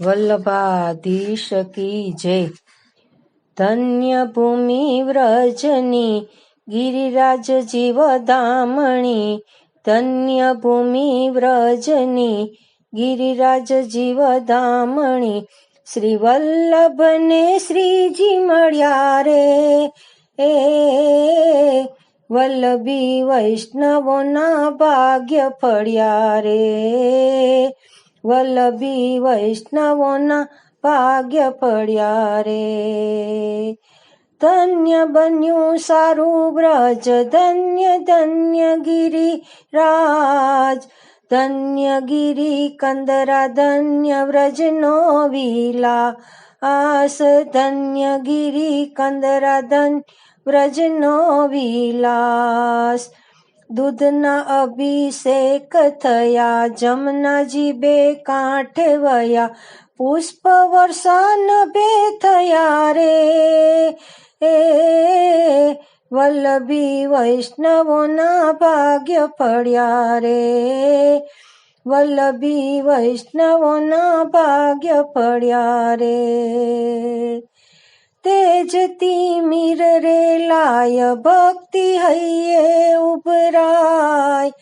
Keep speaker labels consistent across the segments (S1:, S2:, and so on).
S1: વલ્લભાધીશ કી જય. ધન્ય ભૂમિ વ્રજની ગિરિરાજ જીવધામણી ધન્ય ભૂમિ વ્રજની ગિરિરાજ જીવધામણી શ્રી વલ્લભને શ્રીજી મળ્યા રે. એ વલ્લભી વૈષ્ણવોના ભાગ્ય ફળ્યા રે. વલ્લભી વૈષ્ણવોના ભાગ્ય પડ્યા રે. ધન્ય બન્યું સારું બ્રજ, ધન્ય ધન્ય ગિરી રાજ ધન્ય ગિરી કંદરા, ધન્ય વ્રજનો વિલા આસ ધન્ય ગિરી કંદરા, ધન્ય વ્રજનો વિલાસ. દૂધના અભિષેક થયા જમનાજી બે કાંઠે વયા, પુષ્પ વર્ષાન નભે થયા રે. એ વલ્લભી વૈષ્ણવોના ભાગ્ય ફળ્યા રે. વલ્લભી વૈષ્ણવોના ભાગ્ય ફળ્યા રે. તેજતી મીર રે લાય ભક્તિ હૈયે ઉભરાય.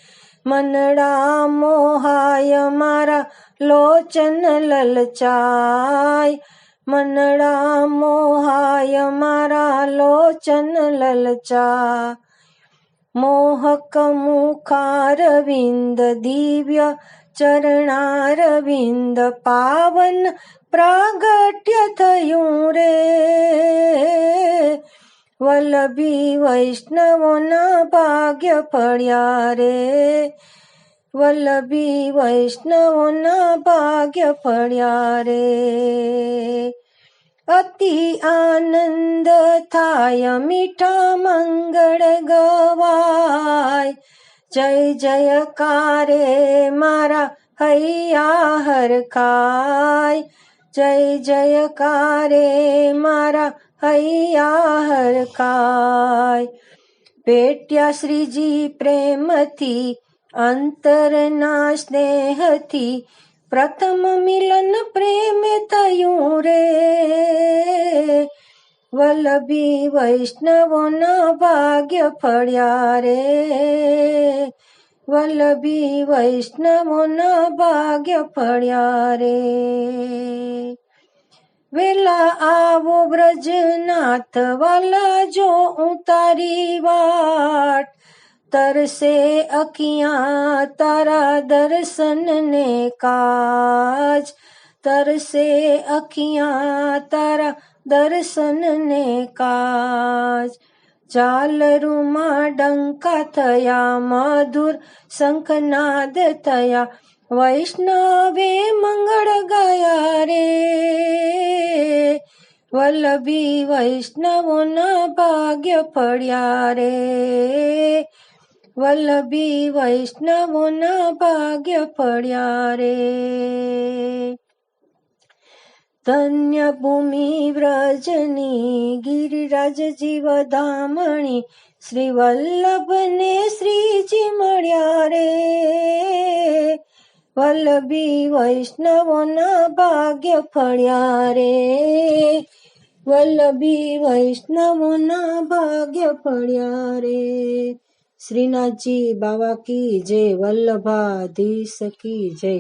S1: મનડા મોહાય મારા લોચન લલચાય. મનડા મોહાય મારા લોચન લલચા મોહક મુખારવિંદ દિવ્ય ચરણારવિંદ પાવન પ્રાગટ્ય થયું રે વલ્લભી વૈષ્ણવોના ભાગ્ય ફળ્યા રે વલ્લભી વૈષ્ણવોના ભાગ્ય ફળ્યા રે અતિ આનંદ થાય મીઠા મંગળ ગવાય જય જયકારે મારા હૈયા હરખાય જય જયકારે મારા હૈયા હરખાય ભેટ્યા શ્રીજી પ્રેમથી, અંતરના સ્નેહથી, પ્રથમ મિલન પ્રેમ વલ્લભી વૈષ્ણવોના ભાગ્ય ફળ્યા રે. વલ્લભી વૈષ્ણવોના ભાગ્ય ફળ્યા રે. વેલા આવો બ્રજનાથ વાલા જો ઉતારી વાટ, તરસે અખિયા તારા દર્શન ને કાજ તરસે અખિયા તારા દર્શન ને કાજ ઝાલરૂમાં ડંકા થયા મધુર શંખનાદ થયા વૈષ્ણવે મંગળ ગયા રે વલ્લભી વૈષ્ણવોના ભાગ્ય ફળ્યા રે વલ્લભી વૈષ્ણવોના ભાગ્ય ફળ્યા રે ધન્ય ભૂમિ વ્રજની ગિરિરાજ જીવધામણી શ્રી વલ્લભને શ્રીજી મળ્યા રે વલ્લભી વૈષ્ણવોના ભાગ્ય ફળ્યા રે વલ્લભી વૈષ્ણવોના ભાગ્ય ફળ્યા રે શ્રીનાથજી બાવા કી જય વલ્લભાધીશ કી જય